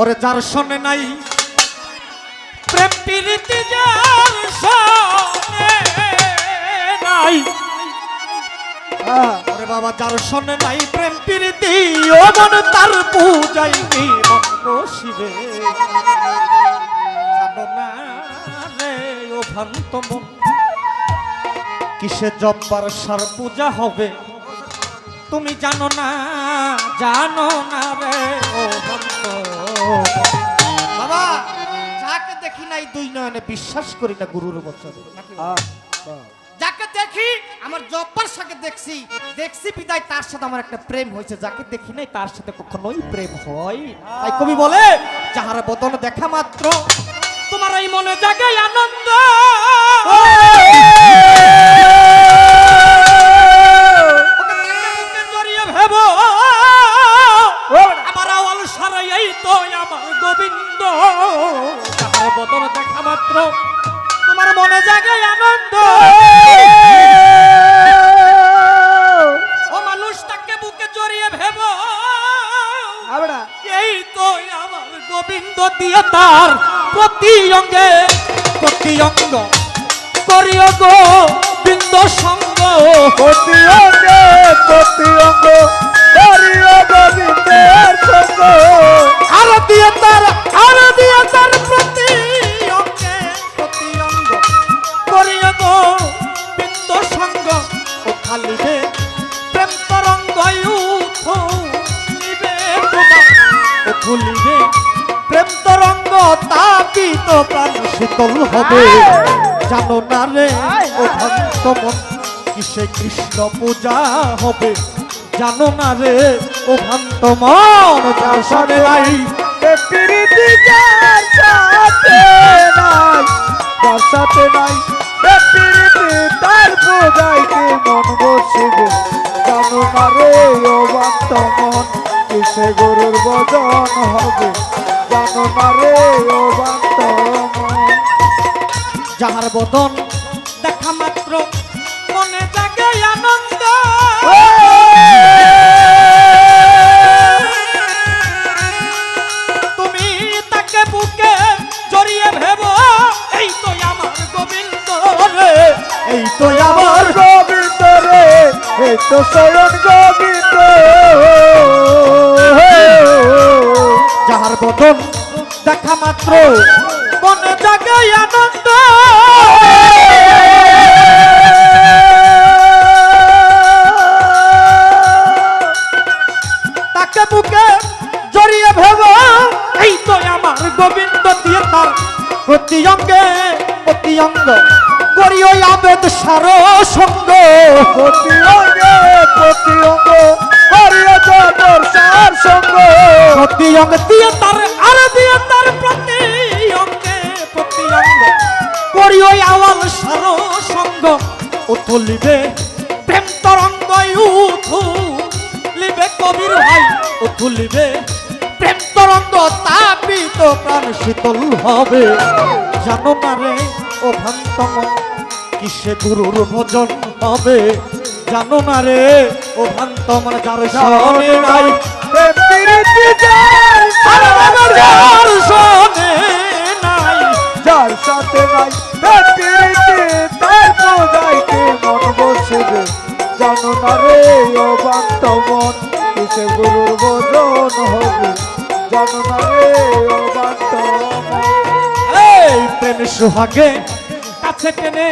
ওরে যার শোনে নাই, প্রেম যার নাই। হ্যাঁ ওরে বাবা, যার শোনে নাই প্রেম প্রীতি, ও মন তার পূজাই কি মন বসিবে না কিসে জব্বার সার পূজা হবে? তুমি জানো না জানো না রে, ও মন। বাবা যাকে দেখি নাই দুই নয়নে বিশ্বাস করি না গুরুর হ্যাঁ, যাকে দেখি আমার জব্বার সাথে দেখছি দেখছি বিদায় তার সাথে আমার একটা প্রেম হয়েছে। যাকে দেখি নাই তার সাথে কখনোই প্রেম হয় তাই কবি বলে যাহার বদন দেখা মাত্র তোমার এই মনে জাগে আনন্দ। মাত্র। তোমার মনে জাগে আনন্দ। ও মানুষ তাকে বুকে জড়িয়ে ভেব। এই তো আমার গোবিন্দ দিয়ে তার প্রতি অঙ্গে প্রতি অঙ্গ করিও গো বিন্দ সঙ্গ। প্রতি অঙ্গে প্রতি অঙ্গ তাপিত প্রাণ শীতল হবে? জানো না রে ও ভক্ত মন কিসে কৃষ্ণ পূজা হবে? জানো না রে ও মন যার সনে নাই। প্রীতি যার সাথে নাই যার সাথে নাই। প্রীতি তার বোঝাইতে মন বসিবে। জানো না রে ও মন কিসে গরুর বদন হবে? রে যাহার বদন দেখা মাত্র, মনে জাগে আনন্দ। তুমি তাকে বুকে জড়িয়ে ভেব, এই তো আমার গোবিন্দ রে। এই তো আমার গোবিন্দ রে, এই তো স্বয়ং গোবিন্দ যাহার বদন দেখা মাত্র। মনে জাগাই আনন্দ। অঙ্গ দিয়ে তার আর দিয়ে তার প্রতি অঙ্গে অঙ্গ করিও আওয়াল সার সঙ্গ উথলিবে প্রেম তরঙ্গ উঠু লিবে কবির ভাই, উথলিবে প্রেম তরঙ্গ, তাপিত প্রাণ শীতল হবে। জানো না ও ভ্রান্ত মন, কিসে গুরুর ভজন হবে? জানো না রে? ও ভ্রান্ত মন যার শরণে নাই প্রীতি যার আর আমার যার শরণে নাই যার সাথে নাই তার বোঝাইতে মন বসিবে জানো না রে ও বান্ত মন কিসে গুরুর বোধন হবে? জানো না রে ও বান্ত এই প্রেম সুহাগে কাছে টেনে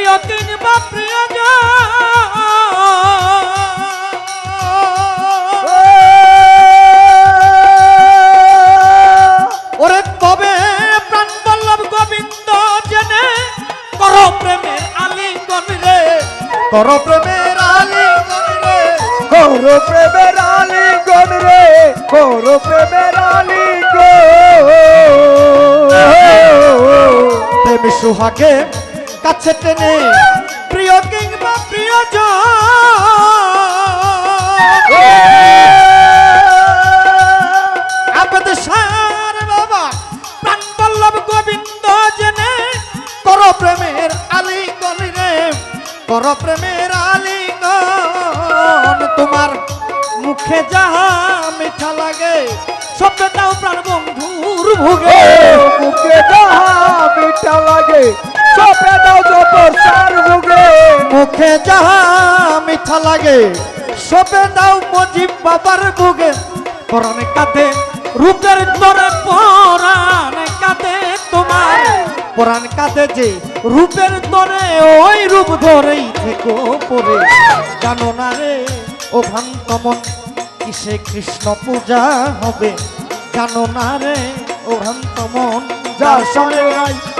প্রিয় কিংবা প্রিয় ওরে তবে প্রাণ বল্লভ গোবিন্দ জেনে? কর প্রেমের আলিঙ্গন রে কর প্রেমের আলিঙ্গন রে কোর প্রেমের আলিঙ্গন রে কোর প্রেমের আলিঙ্গন প্রেম সুহাগে কাছে টেনে, প্রিয় কিংবা প্রিয় সার বাবা গোবিন্দ প্রেমের আলিঙ্গন তোমার মুখে যাহা মিঠা লাগে সবে প্রাণ বন্ধুর ভোগে। মুখে যাহা মিঠা লাগে মুখে। যাহা মিঠা লাগে সবে দাও মজিব বাবার ভোগে পরানে কাঁদে, রূপের তরে পরানে কাঁদে তোমার। পরাণ কাঁদে যে রূপের তরে, ওই রূপ ধরেই থেকো পরে। জানো না রে, ও ভ্রান্ত মন, কিসে কৃষ্ণ পূজা হবে? জানো না রে, ও ভ্রান্ত মন, যার প্রেম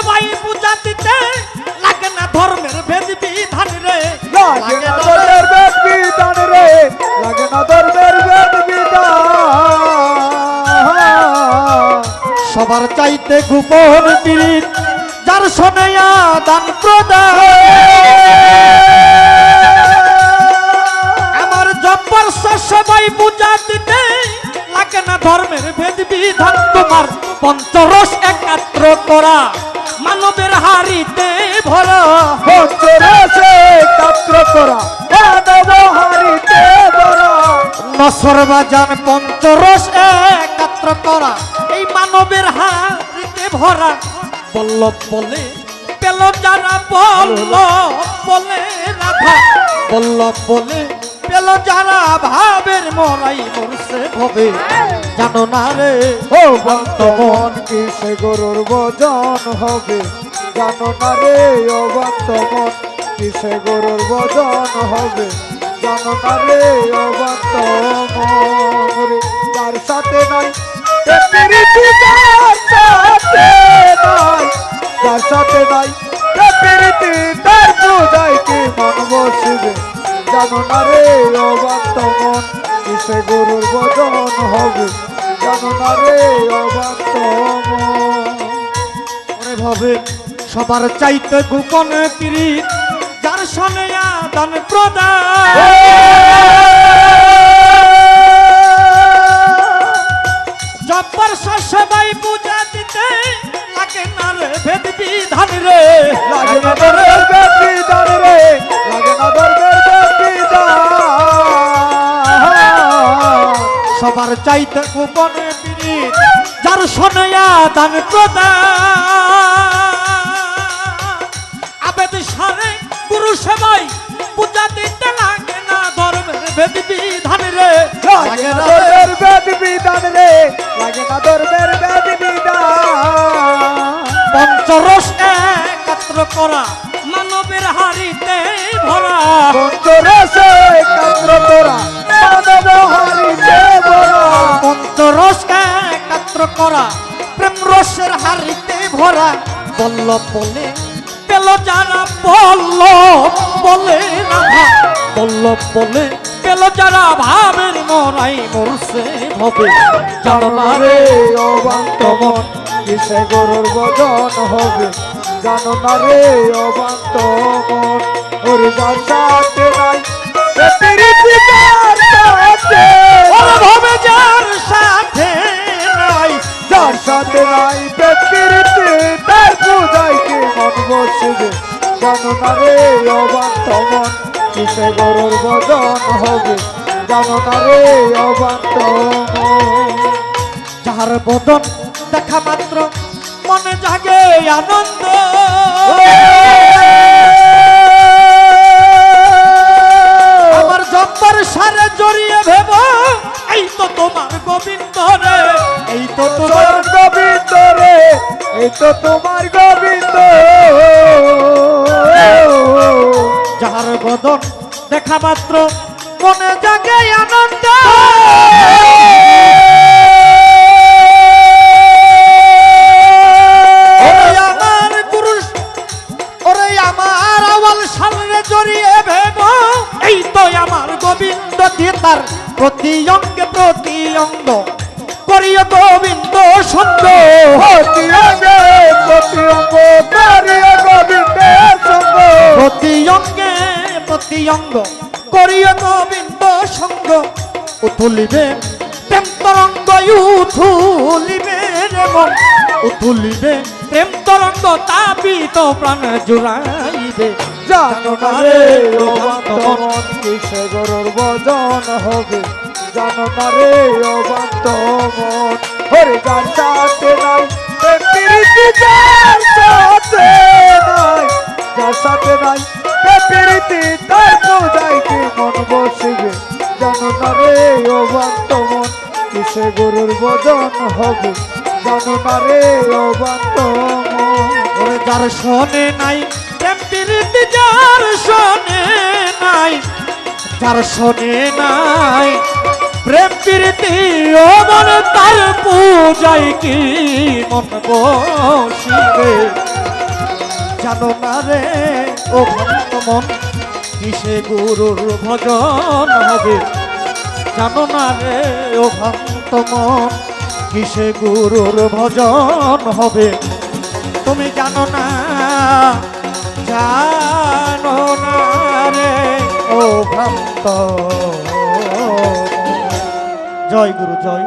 সেবাই পূজা দিতে লাগে না ধর্মের ভেদ বিধান রে। লাগে না ধর্মের বেদ বিধান রে। লাগে না ধর্মের বেদ বিধান সবার চাইতে গোপন পীড়িত যার সনে আদান প্রদান। আমার জব্বর সবাই পূজা দিতে লাগে না ধর্মের ভেদ বিধান তোমার পঞ্চরস একাত্র করা। মানবের হারিতে ভরা। পঞ্চরসে কাত্র করা। মানব হারিতে বড় নসর বাজান পঞ্চরস একাত্র করা। এই মানবের হারিতে ভরা। বল্লভ বলে পেল যারা বল্লভ বলে রাধা। বল্লভ বলে পেল যারা ভাবের মরাই মরছে ভবে। জানো না রে? ও বর্তমান কিসে গরুর বজন হবে? জানো না রে, ও বর্তমান কিসে গরুর বজন হবে? জানো না রে, ও বর্তমান রে যার সাথে নাই প্রীতি সাথে নাই প্রীতি তার পূজাইতে মন বসবে। জানো না রে, ও বর্তমান কিসে গরুর বজন হবে? জানো রে ওরে ভাবে, সবার চাইতে গোপন পীড়িত, যার সনে আদান প্রদান। জব্বর সবাই পূজা দিতে লাগে না রে ভেদ বিধান রে। লাগে না ধর্মের বেদি দান রে। সবার চাইতে গোপন পীড়িত যার সনে আদান প্রদান আবেদ সারে গুরু সেবাই পূজা দিতে লাগে না ধর্মের ভেদ বিধান রে। লাগে না ধর্মের বেদি বিধান রে লাগে না ধর্মের বেদি বিধান পঞ্চরস একাত্র করা মানবের হারিতে ভরা। পঞ্চরসে বল্লভ বলে পেল যারা বল্লভ বলে রাধা বল্লভ বলে পেল। যারা ভাবের মরাই মরছে ভবে। জানো না রে রে অবান্ত মন কিসে গরুর বদন হবে? জানো না রে অবান্ত মন ওর যার নাই সাথে নাই। যার সাথে নাই এ প্রীতি তার বসবে জানো না রে অবান্ত মন কিসে গরুর বদন হবে? জানো না রে অবান্ত যাহার বদন দেখা মাত্র, মনে জাগে আনন্দ। আমার জব্বর সারে জড়িয়ে ভেব, এই তো তোমার গোবিন্দ রে। এই তো তোমার তোমার গোবিন্দ রে, এই তো তোমার গোবিন্দ। যাহার বদন দেখা মাত্র। মনে জাগে আনন্দ। প্রতি অঙ্গ করিয়া গোবিন্দ সঙ্গ। উথুলিবে প্রেম তরঙ্গ উথুলিবে রে মন। উথুলিবে প্রেম তরঙ্গ, তাপিত প্রাণ জুড়াইবে। জানো না রে, ও বান্তমন কিসে গরুর বজন হবে? জানো না রে সাথে নাই, যার সাথে নাই প্রীতি তার পূজাইতে মন বসিবে। জানো না রে ও বান্তমন কিসে গরুর বজন হবে? জানো না রে ও বান্তমন ওরে যার শোনে নাই, প্রেম প্রীতি যার শোনে নাই, যার শোনে নাই, প্রেম প্রীতি ও মনে তার পূজাই কি মন বসিবে? জানো না রে? ও ভক্ত মন, কিসে গুরুর ভজন হবে জানো না রে, ও ভক্ত মন, কিসে গুরুর ভজন হবে? তুমি জানো না জানো না রে, ও ভক্ত জয় গুরু, জয়